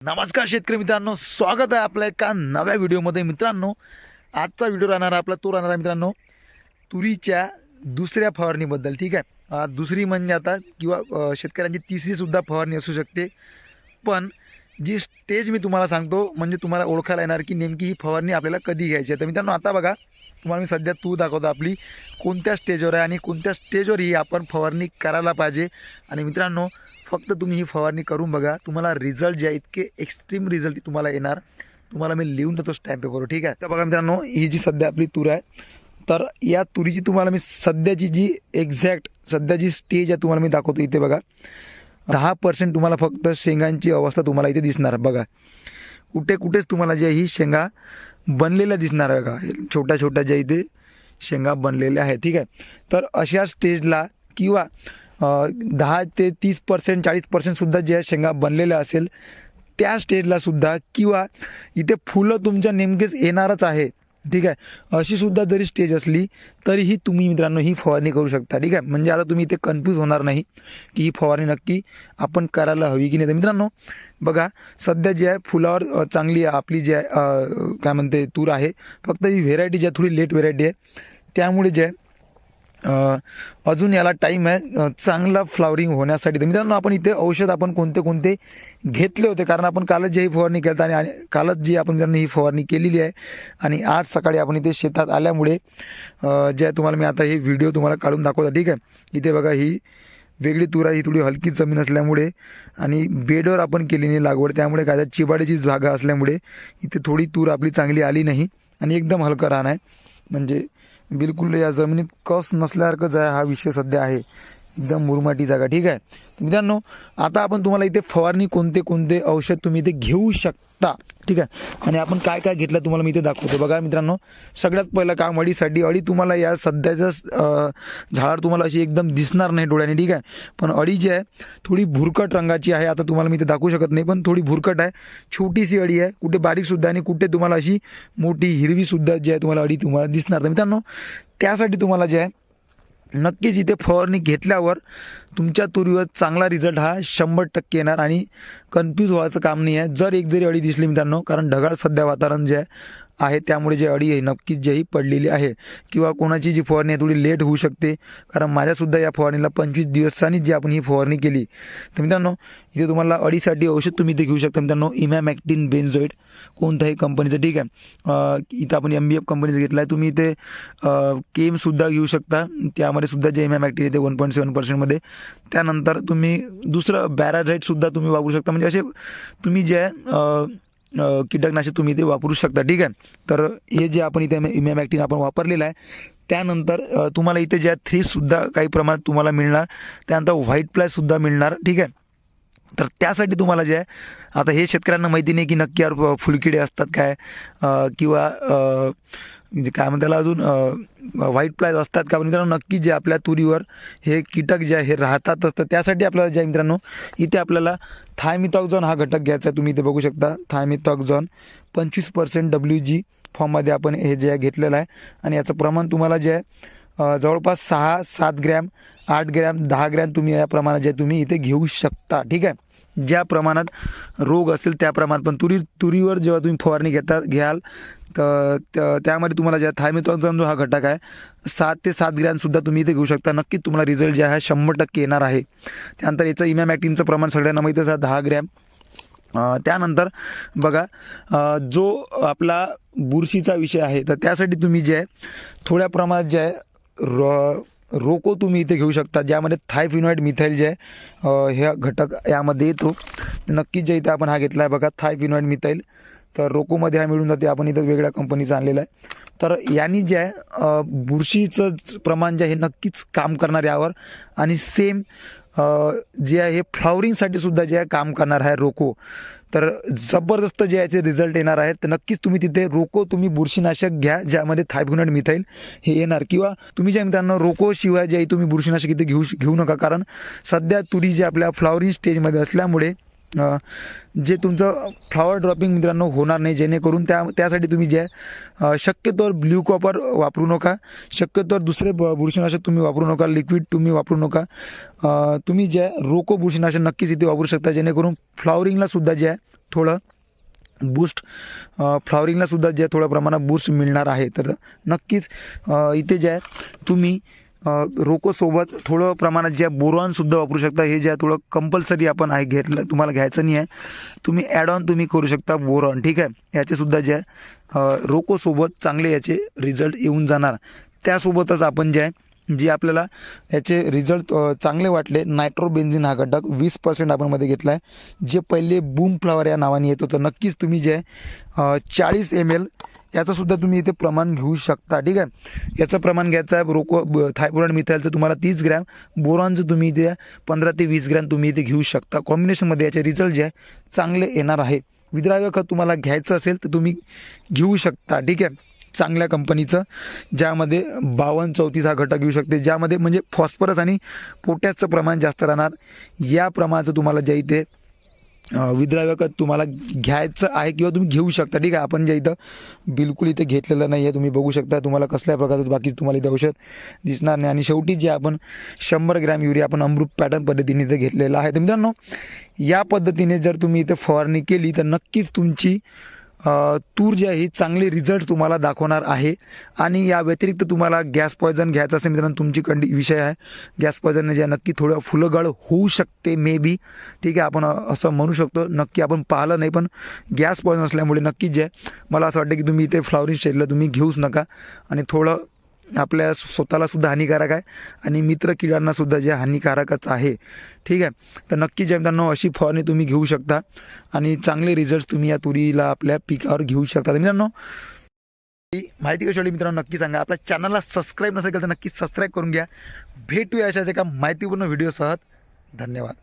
नमस्कार शेतकरी मित्रांनो स्वागत आहे आपल्या एका नव्या व्हिडिओमध्ये. मित्रांनो आजचा व्हिडिओ राहणार आहे आपला तो राहणार आहे मित्रांनो तुरीच्या दुसऱ्या फवारणीबद्दल ठीक आहे? दुसरी म्हणजे आता किंवा शेतकऱ्यांची तिसरीसुद्धा फवारणी असू शकते. पण जी स्टेज मी तुम्हाला सांगतो म्हणजे तुम्हाला ओळखायला येणार की नेमकी ही फवारणी आपल्याला कधी घ्यायची आहे. तर मित्रांनो आता बघा तुम्हाला मी सध्या तू दाखवतो आपली कोणत्या स्टेजवर आहे आणि कोणत्या स्टेजवर ही आपण फवारणी करायला पाहिजे. आणि मित्रांनो फक्त तुम्ही ही फवारणी करून बघा. तुम्हाला रिझल्ट जे आहे इतके एक्स्ट्रीम रिझल्ट तुम्हाला येणार. तुम्हाला मी लिहून देतो स्टॅम्प पेपरवर ठीक आहे? तर बघा मित्रांनो ही जी सध्या आपली तूर आहे तर या तुरीची तुम्हाला मी सध्याची जी एक्झॅक्ट सध्या जी स्टेज आहे तुम्हाला मी दाखवतो इथे बघा. दहा पर्सेंट तुम्हाला फक्त शेंगांची अवस्था तुम्हाला इथे दिसणार बघा. कुठे कुठेच तुम्हाला जे ही शेंगा बनलेल्या दिसणार आहे बघा. छोट्या छोट्या ज्या इथे शेंगा बनलेल्या आहेत ठीक आहे? तर अशा स्टेजला किंवा दहा ते तीस पर्सेंट चाळीस पर्सेंटसुद्धा ज्या शेंगा बनलेल्या असेल त्या स्टेजला सुद्धा किंवा इथे फुलं तुमच्या नेमकेच येणारच आहे ठीक आहे? अशी सुद्धा जरी स्टेज असली तरीही तुम्ही मित्रांनो ही फवारणी करू शकता ठीक आहे? म्हणजे आता तुम्ही इथे कन्फ्यूज होणार नाही की ही फवारणी नक्की आपण करायला हवी की नाही. तर मित्रांनो बघा सध्या जी आहे फुलावर चांगली आपली जी आहे काय म्हणते तूर आहे. फक्त ही व्हेरायटी जी आहे थोडी लेट व्हेरायटी आहे. त्यामुळे जे आहे अजून याला टाईम आहे. चांगला फ्लावरिंग होण्यासाठी. तर मित्रांनो आपण इथे औषध आपण कोणते कोणते घेतले होते? कारण आपण कालच जी ही फवारणी केली आणि आणि कालच जी आपण त्यांनी ही फवारणी केलेली आहे. आणि आज सकाळी आपण इथे शेतात आल्यामुळे जे तुम्हाला मी आता हे व्हिडिओ तुम्हाला काढून दाखवतो. ठीक आहे? इथे बघा ही वेगळी तूर आहे ही थोडी हलकी जमीन असल्यामुळे आणि बेडवर आपण केलेली लागवड. त्यामुळे काय चिबाडीची जागा असल्यामुळे इथे थोडी तूर आपली चांगली आली नाही आणि एकदम हलकं राहणं आहे. म्हणजे बिलकुल या जमिनीत कस नसल्यासारखंच आहे हा विषय सध्या आहे. एकदम मुरमाटी जागा ठीक आहे? मित्रांनो आता आपण तुम्हाला इथे फवारणी कोणते कोणते औषध तुम्ही इथे घेऊ शकता. ठीक आहे? आणि आपण काय काय घेतलं तुम्हाला मी इथे दाखवतो. बघा मित्रांनो सगळ्यात पहिलं काम अडीसाठी अडी तुम्हाला या सध्याचं झाड तुम्हाला अशी एकदम दिसणार नाही डोळ्याने ठीक आहे? पण अडी जी आहे थोडी भुरकट रंगाची आहे. आता तुम्हाला मी इथे दाखवू शकत नाही पण थोडी भुरकट आहे. छोटीशी अडी आहे. कुठे बारीकसुद्धा आणि कुठे तुम्हाला अशी मोठी हिरवीसुद्धा जी आहे तुम्हाला अडी तुम्हाला दिसणार. तर मित्रांनो त्यासाठी तुम्हाला जे आहे नक्कीच इथे फवारणी घेतल्यावर तुमच्या तुरीवर चांगला रिझल्ट हा शंभर टक्के येणार आणि कन्फ्यूज व्हायचं काम नाही आहे जर एक जरी अडी दिसली मित्रांनो कारण ढगाळ सध्या वातावरण जे आहे आहे त्यामुळे जे अडी आहे नक्कीच जे ही पडलेली आहे किंवा कोणाची जी फवारणी आहे थोडी लेट होऊ शकते. कारण माझ्यासुद्धा या फवारणीला पंचवीस दिवसांनी जी आपण ही फवारणी केली. तर मित्रांनो इथे तुम्हाला अडीसाठी औषध तुम्ही इथे घेऊ शकता. मित्रांनो इमॅमॅक्टिन बेन्झोइड कोणत्याही कंपनीचं ठीक आहे? इथं आपण एम बी एफ कंपनीचं घेतलं आहे तुम्ही इथे केमसुद्धा घेऊ शकता. त्यामध्ये सुद्धा जे इमॅमॅक्टिन येते वन पॉईंट सेवन पर्सेंटमध्ये त्यानंतर तुम्ही दुसरं बॅराझाईटसुद्धा तुम्ही वापरू शकता. म्हणजे असे तुम्ही जे आहे कीटकनाशक तुम्ही ते वापरू शकता ठीक आहे? तर हे जे आपण इथे इमॅमॅक्टिन आपण वापरलेलं आहे त्यानंतर तुम्हाला इथे ज्या थ्रीसुद्धा काही प्रमाणात तुम्हाला मिळणार त्यानंतर व्हाईट प्लायसुद्धा मिळणार ठीक आहे? तर त्यासाठी तुम्हाला जे आहे आता हे शेतकऱ्यांना माहिती नाही की नक्की यार फुलकिडे असतात काय किंवा म्हणजे काय म्हणतात त्याला अजून व्हाईट प्लायज असतात. का म्हणजे मित्रांनो नक्की जे आपल्या तुरीवर हे कीटक जे आहे हे राहतात असतं त्यासाठी आपल्याला जे आहे मित्रांनो इथे आपल्याला थायमिथॉक्झॉन हा घटक घ्यायचा आहे. तुम्ही इथे बघू शकता थायमिथॉक्झॉन पंचवीस पर्सेंट डब्ल्यू जी फॉर्ममध्ये आपण हे जे आहे घेतलेलं आहे. आणि याचं प्रमाण तुम्हाला जे आहे जवळपास सहा सात ग्रॅम आठ ग्रॅम दहा ग्रॅम तुम्ही या प्रमाणात जे तुम्ही इथे घेऊ शकता ठीक आहे? ज्या प्रमाणात रोग असेल त्या प्रमाणात पण तुरी तुरीवर जेव्हा तुम्ही फवारणी घेता घ्याल तर त्यामध्ये तुम्हाला ज्या थायमेथॉनचा जो हा घटक आहे सात ते सात ग्रॅमसुद्धा तुम्ही इथे घेऊ शकता. नक्कीच तुम्हाला रिझल्ट जे आहे शंभर टक्के येणार आहे. त्यानंतर याचं इमॅमॅटिनचं प्रमाण सगळ्यांना माहीत आहे दहा ग्रॅम. त्यानंतर बघा जो आपला बुरशीचा विषय आहे तर त्यासाठी तुम्ही जे आहे थोड्या प्रमाणात जे आहे रो रोको तुम्ही इथे घेऊ शकता ज्यामध्ये थायफिनॉइड मिथाईल जे आहे हे घटक यामध्ये येतो. नक्कीच जे इथे आपण हा घेतला आहे बघा थायफिनॉइड मिथाईल तर रोकोमध्ये हा मिळून जाते. आपण इथं वेगळ्या कंपनीचा आणलेला आहे. तर यांनी जे आहे बुरशीचं प्रमाण जे आहे नक्कीच काम करणार यावर. आणि सेम जे आहे हे फ्लॉवरिंगसाठी सुद्धा जे आहे काम करणार आहे रोको. तर जबरदस्त जे याचे रिझल्ट येणार आहेत तर नक्कीच तुम्ही तिथे रोको तुम्ही बुरशीनाशक घ्या ज्यामध्ये थायफिनॉइड मिथाईल हे येणार. किंवा तुम्ही ज्या मित्रांनो रोको शिवाय जे आहे तुम्ही बुरशीनाशक इथे घेऊ घेऊ नका. कारण सध्या तुरी जे आपल्या फ्लॉवरिंग स्टेजमध्ये असल्यामुळे जे तुमचं फ्लॉवर ड्रॉपिंग मित्रांनो होणार नाही जेणेकरून त्या त्यासाठी तुम्ही जे आहे, शक्यतोवर ब्ल्यू कॉपर वापरू नका शक्यतोवर दुसरे ब- बुरशीनाशक तुम्ही वापरू नका लिक्विड तुम्ही वापरू नका. तुम्ही जे आहे, रोको बुरशीनाशक नक्कीच इथे वापरू शकता जेणेकरून फ्लॉवरिंगला सुद्धा जे आहे थोडं बूस्ट फ्लॉवरिंगला सुद्धा जे थोड्या प्रमाणात बूस्ट मिळणार आहे. तर नक्कीच इथे जे आहे तुम्ही रोकोसोबत थोडं प्रमाणात जे बोरॉनसुद्धा वापरू शकता हे जे आहे थोडं कंपल्सरी आपण आहे घेतलं तुम्हाला घ्यायचं नाही आहे तुम्ही ॲड ऑन तुम्ही करू शकता बोरॉन ठीक आहे? याचेसुद्धा जे आहे रोकोसोबत चांगले याचे रिझल्ट येऊन जाणार. त्यासोबतच आपण जे आहे जे आपल्याला याचे रिझल्ट चांगले वाटले नायट्रोबेन्झिन हा घटक वीस पर्सेंट आपण मध्ये घेतला आहे जे पहिले बूम फ्लावर या नावाने येत होतं. नक्कीच तुम्ही जे आहे चाळीस एम एल याचंसुद्धा तुम्ही इथे प्रमाण घेऊ शकता. ठीक आहे? याचं प्रमाण घ्यायचं आहे रोको थायपुरान मिथायलचं तुम्हाला तीस ग्रॅम बोरॉनचं तुम्ही इथे पंधरा ते वीस ग्रॅम तुम्ही इथे घेऊ शकता. कॉम्बिनेशनमध्ये याचे रिझल्ट जे आहे चांगले येणार आहे. विद्राव्य खत तुम्हाला घ्यायचं असेल तर तुम्ही घेऊ शकता. ठीक आहे? चांगल्या कंपनीचं ज्यामध्ये बावन्न चौतीस हा घटक घेऊ शकते. ज्यामध्ये म्हणजे फॉस्फरस आणि पोटॅशचं प्रमाण जास्त राहणार. या प्रमाणाचं तुम्हाला ज्या इथे विद्राव्य तुम्हाला घ्यायचं आहे किंवा तुम्ही घेऊ शकता. ठीक आहे आपण जे इथं बिलकुल इथे घेतलेलं नाही आहे तुम्ही बघू शकता. तुम्हाला कसल्या प्रकारचं बाकी तुम्हाला इथे औषध दिसणार नाही. आणि शेवटी जे आपण शंभर ग्रॅम युरिया आपण अमृत पॅटर्न पद्धतीने इथे घेतलेलं आहे. तर मित्रांनो या पद्धतीने जर तुम्ही इथे फवारणी केली तर नक्कीच तुमची तूर जी आहे चांगले रिझल्ट तुम्हाला दाखवणार आहे. आणि या व्यतिरिक्त तुम्हाला गॅस पॉयझन घ्यायचं असेल मित्रांनो तुमची कंडी विषय आहे. गॅस पॉयझनने जे आहे नक्की थोडं फुलगळ होऊ शकते मे बी ठीक आहे आपण असं म्हणू शकतो. नक्की आपण पाहिलं नाही पण गॅस पॉयझन असल्यामुळे नक्कीच जे आहे, मला असं वाटतं की तुम्ही इथे फ्लॉवरिंग शेडला तुम्ही घेऊच नका. आणि थोडं आपल्या स्वतःला सुद्धा हानिकारक आहे आणि मित्र किड्यांना सुद्धा जे हानिकारकच आहे. ठीक आहे? तर नक्की जे मित्रांनो अशी फवारणी तुम्ही घेऊ शकता आणि चांगले रिझल्ट तुम्ही या तुरीला आपल्या पिकावर घेऊ शकता. तर मित्रांनो माहिती कशी वाटली मित्रांनो नक्की सांगा. आपल्या चॅनलला सबस्क्राईब नसेल तर नक्की सबस्क्राईब करून घ्या. भेटूया अशाच एका माहितीपूर्ण व्हिडिओसह धन्यवाद.